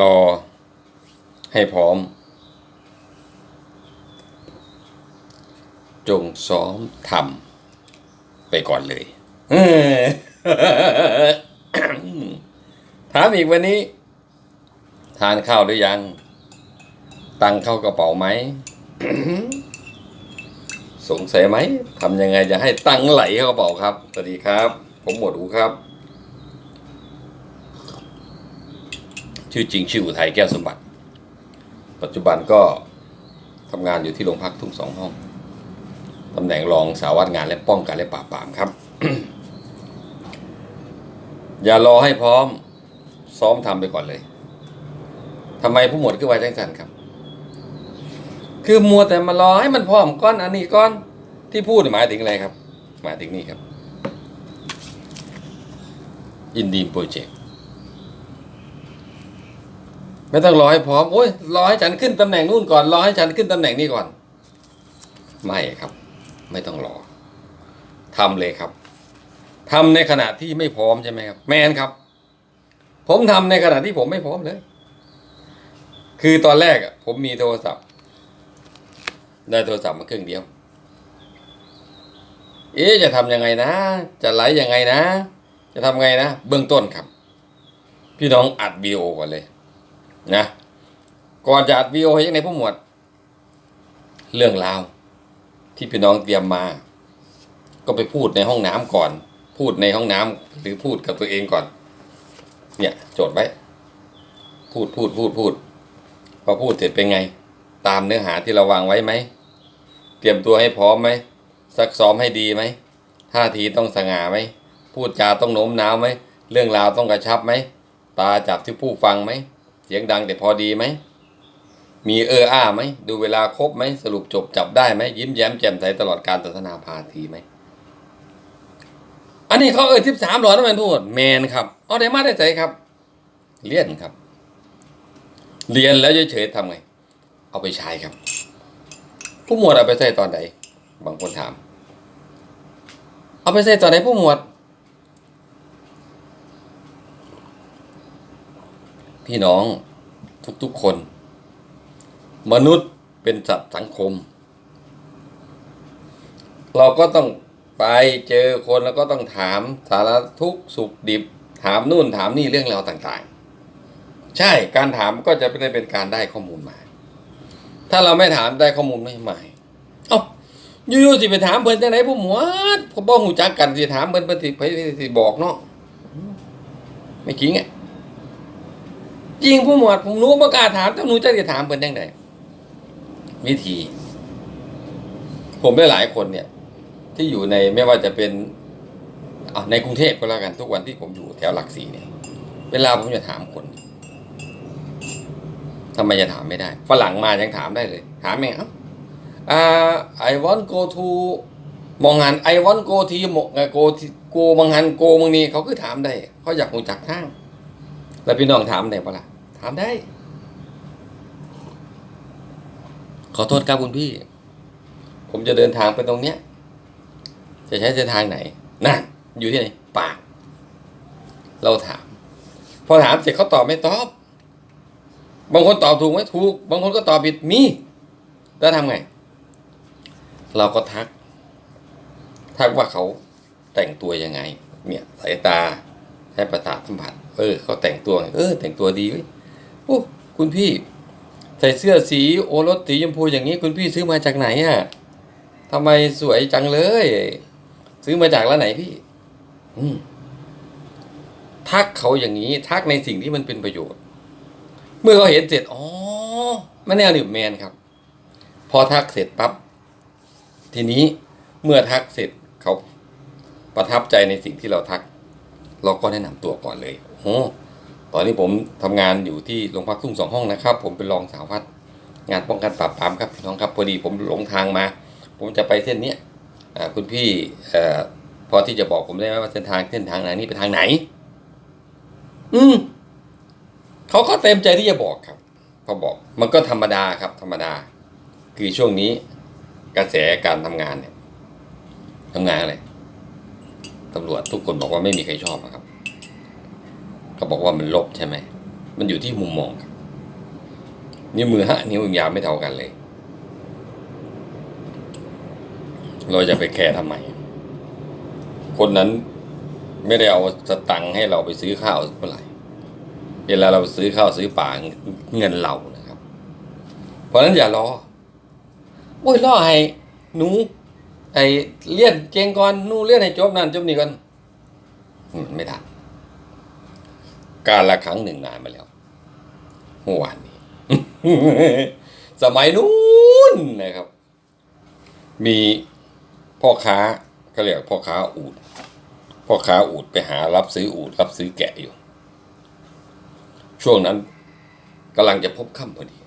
รอให้พร้อม จงซ้อมทำไปก่อนเลยถามอีกวันนี้ ทานข้าวหรือยัง ตังเข้ากระเป๋าไหม สงสัยไหมทำยังไงจะให้ตังไหลเข้ากระเป๋าครับ สวัสดีครับ ผมหมวดอูครับ ชื่อจริงชื่ออุทัยแก้วสมบัติ ปัจจุบันก็ทำงานอยู่ที่โรงพักทุ่งสองห้องตำแหน่งรองสาวัตรงานและป้องกันและปราบปรามครับ อย่ารอให้พร้อมซ้อมทำไปก่อนเลยทำไมผู้หมวดคือไว้จังสันครับ คือมัวแต่มารอให้มันพร้อมก้อนอันนี้ก้อนที่พูดหมายถึงอะไรครับ หมายถึงนี่ครับ อินดีมโปรเจกต์ ไม่ต้องรอให้พร้อมโอ้ยรอให้ฉันขึ้นตำแหน่งนู่นก่อนรอให้ฉันขึ้นตำแหน่งนี้ก่อน ไม่ครับ ไม่ต้องรอทำเลยครับทำในขณะที่ไม่พร้อมใช่ไหมครับ แมนครับ ผมทำในขณะที่ผมไม่พร้อมเลย คือตอนแรกอะผมมีโทรศัพท์ ได้โทรศัพท์มาเครื่องเดียว เอ๊ะจะทำยังไงนะ จะไลฟ์ยังไงนะ จะทำไงนะ เบื้องต้นครับ พี่น้องอัดวีโอก่อนเลย นะก่อนจะอัดวีโอให้ยังไงผู้หมวด เรื่องราว ที่พี่น้องเตรียมมา ก็ไปพูดในห้องน้ำก่อน พูดในห้องน้ำหรือพูดกับตัวเองก่อน เนี่ย โจทย์ไว้ พูดพูดพูดพูดพอพูดเสร็จเป็นไง ตามเนื้อหาที่เราวางไว้ไหมเตรียมตัวให้พร้อมไหมซักซ้อมให้ดีไหมท่าทีต้องสง่าไหมพูดจาต้องโน้มน้าวไหมเรื่องราวต้องกระชับไหมตาจับที่ผู้ฟังไหม เสียงดังแต่พอดีไหม มีเอออ้าไหม ดูเวลาครบไหม สรุปจบจับได้ไหม ยิ้มแย้มแจ่มใสตลอดการตัสนาพาทีไหม อันนี้เขาเอ่ยทิปสามหรอนะแมนพูดแมนครับ เอาได้มาได้ใจครับ เรียนครับ เรียนแล้วเฉยๆทำไง เอาไปใช้ครับ ผู้หมวดเอาไปใส่ตอนไหนบางคนถาม เอาไปใส่ตอนไหนผู้หมวด พี่น้องทุกๆคน มนุษย์เป็นสัตว์สังคม เราก็ต้องไปเจอคนแล้วก็ต้องถามสารทุกสุขดิบ ถามนู่นถามนี่เรื่องราวต่างๆ ใช่การถามก็จะไม่ได้เป็นการได้ข้อมูลมา ถ้าเราไม่ถามได้ข้อมูลไม่ใหม่เอ้าอยู่ๆสิไปถามเพิ่นจังไหนผู้หมวดผมบ่ฮู้จักกันสิถามเพิ่นเพิ่นสิไปสิบอกเนาะไม่จริงอะ จริงผู้หมวดผมรู้บ่กล้าถามถ้าหนูจะสิถามเพิ่นจังไดวิธี ผมได้หลายคนเนี่ย ที่อยู่ในไม่ว่าจะเป็นในกรุงเทพก็แล้วกันทุกวันที่ผมอยู่แถวหลักสี่เนี่ย เวลาผมจะถามคนทำไมจะถามไม่ได้ฝรั่งมายังถามได้เลย ถามยังไงเอ้าอ่า I want go to มองหัน I want go ทีมง go ที่ go มองหัน go มองนี้เขาคือถามได้ เขาอยากรู้จักทาง แล้วพี่น้องถามได้ปะล่ะ ถามได้ ขอโทษครับคุณพี่ ผมจะเดินทางไปตรงเนี้ย จะใช้เส้นทางไหนนั่นอยู่ที่ไหนปาก เราถาม พอถามเสร็จเขาตอบไม่ตอบ บางคนตอบถูกไหมถูก บางคนก็ตอบผิดมี แล้วทำไง เราก็ทัก ทักว่าเขาแต่งตัวยังไง เนี่ยสายตา ใช้ประสาทสัมผัสเออเขาแต่งตัวเออ แต่งตัวดีเว้ยโอ้คุณพี่ ใส่เสื้อสีโอรสสีชมพูอย่างนี้คุณพี่ซื้อมาจากไหนอะทำไมสวยจังเลย ซื้อมาจากร้านไหนพี่ อืมทักเขาอย่างนี้ ทักในสิ่งที่มันเป็นประโยชน์ เมื่อเขาเห็นเสร็จอ๋อมันแนวนิวแมนครับ พอทักเสร็จปั๊บทีนี้เมื่อทักเสร็จเขาประทับใจในสิ่งที่เราทัก เราก็แนะนำตัวก่อนเลยโอ้ตอนนี้ผมทำงานอยู่ที่โรงพักทุ่งสองห้องนะครับ ผมเป็นรองสารวัตรงานป้องกันปราบปรามครับพี่น้องครับพอดีผมหลงทางมา ผมจะไปเส้นเนี้ยอ่าคุณพี่เอ่อพอที่จะบอกผมได้ไหมว่าเส้นทางเส้นทางไหนนี่ไปทางไหน อืมเขาก็เต็มใจที่จะบอกครับพอบอก มันก็ธรรมดาครับ ธรรมดา คือช่วงนี้กระแสการทำงานเนี่ยทำงานอะไร ตำรวจทุกคนบอกว่าไม่มีใครชอบอะครับเขาบอกว่ามันลบใช่ไหม มันอยู่ที่มุมมองครับนิ้วมือฮะนิ้วยาวไม่เท่ากันเลย เราจะไปแคร์ทำไม คนนั้นไม่ได้เอาสตังค์ให้เราไปซื้อข้าวเมื่อไหร่เวลาเราไปซื้อข้าวซื้อปลาเงินเรานะครับ เพราะฉะนั้นอย่ารอโอ้ยรอให้หนู ไอ้เลี้ยนเจงก่อนนูเลี้ยนให้จบนั่นจบนี่ก่อนไม่ทันการละครั้งหนึ่งนานมาแล้วเมื่อวานนี้ สมัยนู้นนะครับ มีพ่อค้าก็เรียกพ่อค้าอูดพ่อค้าอูดไปหารับซื้ออูดรับซื้อแกะอยู่ ช่วงนั้นกำลังจะพบค่ำพอดี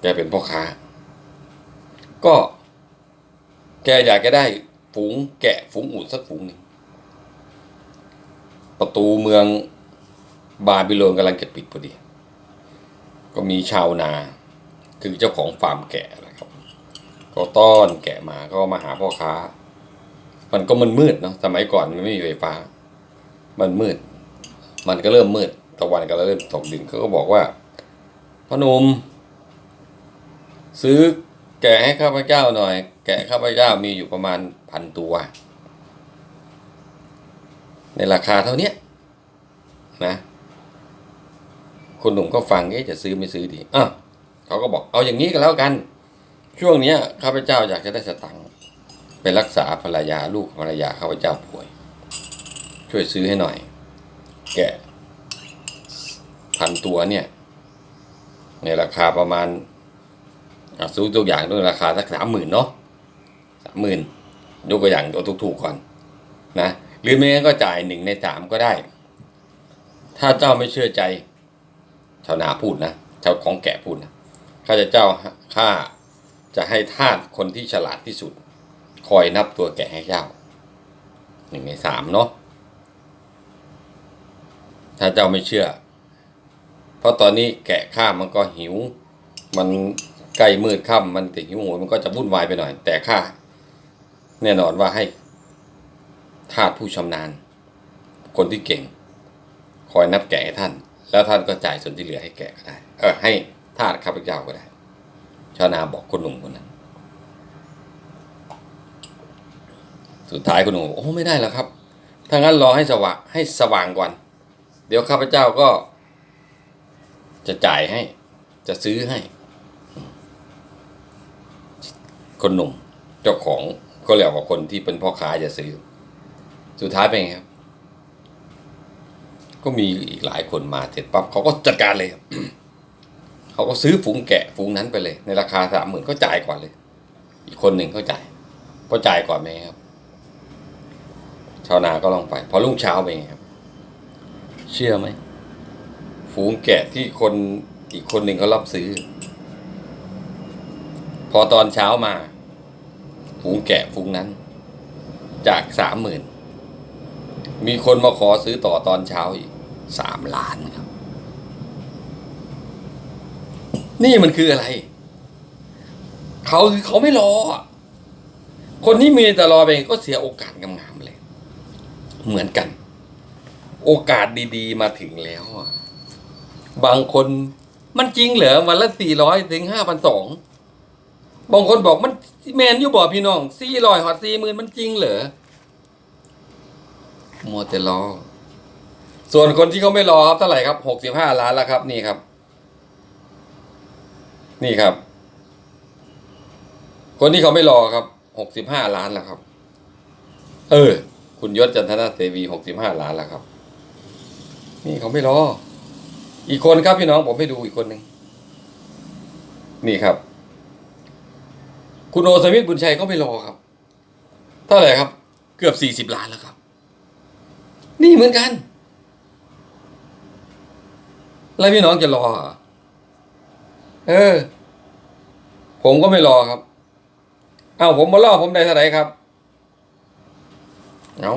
แกเป็นพ่อค้า ก็ แกอยากจะได้ฝูงแกะฝูงอูดสักฝูงหนึ่งประตูเมืองบาบิโลนกำลังจะปิดพอดี ก็มีชาวนาคือเจ้าของฟาร์มแกะนะครับ ก็ต้อนแกะมาก็มาหาพ่อค้า มันก็มันมืดเนาะสมัยก่อนมันไม่มีไฟฟ้า มันมืด มันก็เริ่มมืดตะวันก็เริ่มตกดินเขาก็บอกว่าพอหนมซื้อ แกะให้ข้าพเจ้าหน่อย แกะข้าพเจ้ามีอยู่ประมาณพันตัว ในราคาเท่านี้นะ คุณหนุ่มก็ฟังเอ๊ะจะซื้อไม่ซื้อดีอะเขาก็บอกเอาอย่างนี้ก็แล้วกัน ช่วงนี้ข้าพเจ้าอยากจะได้สตังค์ไปรักษาภรรยาลูกภรรยาข้าพเจ้าป่วย ช่วยซื้อให้หน่อย แกะพันตัวเนี่ย ในราคาประมาณ ซื้อตัวอย่างด้วยราคาสักสามหมื่นเนาะสามหมื่นยกตัวอย่างตัวถูกๆก่อนนะหรือไม่งั้นก็จ่ายหนึ่งในสามก็ได้ ถ้าเจ้าไม่เชื่อใจ ชาวนาพูดนะชาวของแกะพูดนะข้าจะเจ้าข้าจะให้ทาสคนที่ฉลาดที่สุด คอยนับตัวแกะให้เจ้าหนึ่งในสามเนาะถ้าเจ้าไม่เชื่อ เพราะตอนนี้แกะข้ามันก็หิว มัน ใกล้มืดค่ำมันติดหิวโหยมันก็จะวุ่นวายไปหน่อย แต่ข้าแน่นอนว่าให้ทาสผู้ชำนาญ คนที่เก่ง คอยนับแกะให้ท่าน แล้วท่านก็จ่ายส่วนที่เหลือให้แกะก็ได้ เออให้ทาสข้าพเจ้าก็ได้ ชาวนาบอกคนหนุ่มคนนั้น สุดท้ายคุณหนุ่มโอ้ไม่ได้แล้วครับถ้างั้นรอให้สว่างให้สว่างก่อน เดี๋ยวข้าพเจ้าก็ จะจ่ายให้ จะซื้อให้ คนหนุ่มเจ้าของก็เรียกว่าคนที่เป็นพ่อค้าจะซื้อ สุดท้ายเป็นไงครับ ก็มีอีกหลายคนมาเสร็จปั๊บเขาก็จัดการเลยครับเขาก็ซื้อฝูงแกะฝูงนั้นไปเลย ในราคาสามหมื่นก็จ่ายก่อนเลย อีกคนหนึ่งเขาจ่ายพอจ่ายก่อนไหมครับ ชาวนาก็ลองไป พอรุ่งเช้าเป็นไงครับ เชื่อไหมฝูงแกะที่คนอีกคนหนึ่งเขารับซื้อ พอตอนเช้ามาฝูงแกะฝูงนั้น จากสามหมื่นมีคนมาขอซื้อต่อตอนเช้าอีกสามล้านครับ นี่มันคืออะไร เขาคือเขาไม่รอ คนที่มีแต่รอไปก็เสียโอกาสงามๆเลย เหมือนกัน โอกาสดีๆมาถึงแล้วอะบางคนมันจริงเหรอวันละสี่ร้อยถึงห้าพันสอง บางคนบอกมันแมนอยู่บ่พี่น้องสี่ร้อยหอดสี่หมื่นมันจริงเหรอมัวแต่รอ ส่วนคนที่เขาไม่รอครับเท่าไหร่ครับหกสิบห้าล้านแล้วครับ นี่ครับ นี่ครับ คนที่เขาไม่รอครับหกสิบห้าล้านแล้วครับ เออ คุณยศจันทนาเสวีหกสิบห้าล้านแล้วครับ นี่เขาไม่รอ อีกคนครับพี่น้องผมให้ดูอีกคนหนึ่งนี่ครับ คุณโอสมิทธิ์บุญชัยก็ไม่รอครับ เท่าไหร่ครับ เกือบสี่สิบล้านแล้วครับ นี่เหมือนกัน แล้วพี่น้องจะรอเหรอเออ ผมก็ไม่รอครับเอ้าผมมารอผมได้เท่าไหร่ครับเอา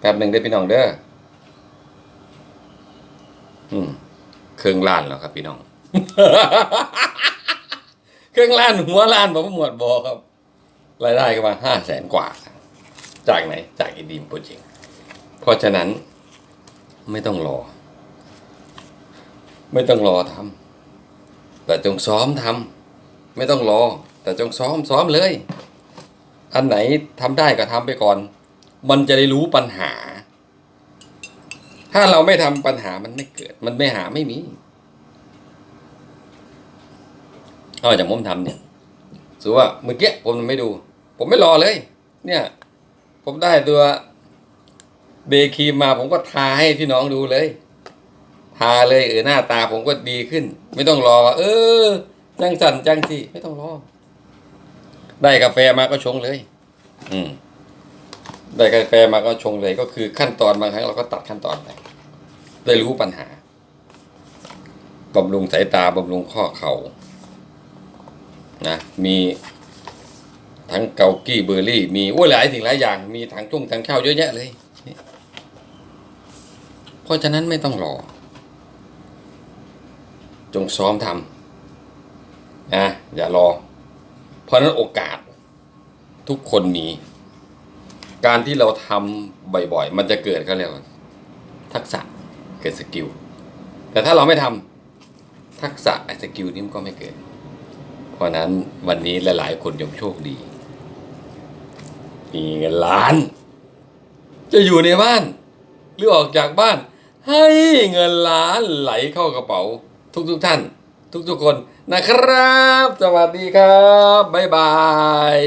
แป๊บหนึ่งได้อพี่น้องเด้ออืมเครื่องล้านแล้วครับพี่น้อง เครื่องล้านหัวล้านบอกว่าหมวดบอครับ รายได้ก็มาห้าแสนกว่า จากไหน จากอินดีมโปรเจกต์เพราะฉะนั้นไม่ต้องรอ ไม่ต้องรอทำแต่จงซ้อมทำไม่ต้องรอ แต่จงซ้อมซ้อมเลย อันไหนทำได้ก็ทำไปก่อน มันจะได้รู้ปัญหา ถ้าเราไม่ทำปัญหามันไม่เกิด มันไม่หาไม่มี เอาจากผมทำเนี่ยสมมติว่าเมื่อกี้ผมไม่ดู ผมไม่รอเลย เนี่ย ผมได้ตัวเบครีมมาผมก็ทาให้พี่น้องดูเลย ทาเลยเออหน้าตาผมก็ดีขึ้น ไม่ต้องรอว่าเออ จังสันจังสิไม่ต้องรอ ได้กาแฟมาก็ชงเลย อืมได้กาแฟมาก็ชงเลยก็คือขั้นตอนบางครั้งเราก็ตัดขั้นตอนไปได้รู้ปัญหาบำรุงสายตาบำรุงข้อเข่า นะมีทั้งเกากี้เบอร์รี่ มีอ้ยหลายสิ่งหลายอย่าง มีถังจุ้งถังข้าวเยอะแยะเลย เพราะฉะนั้นไม่ต้องรอ จงซ้อมทำนะอย่ารอ เพราะนั้นโอกาสทุกคนมี การที่เราทำบ่อยๆ มันจะเกิดก็เรียกว่าทักษะเกิดสกิลแต่ถ้าเราไม่ทำทักษะไอ้สกิลนี้มันก็ไม่เกิด ราะนั้นวันนี้หลายๆคนยงโชคดีมีเงินล้าน จะอยู่ในบ้าน หรือออกจากบ้าน ให้เงินล้านไหลเข้ากระเป๋า ทุกๆท่าน ทุกๆคนนะครับ สวัสดีครับ บ๊ายบาย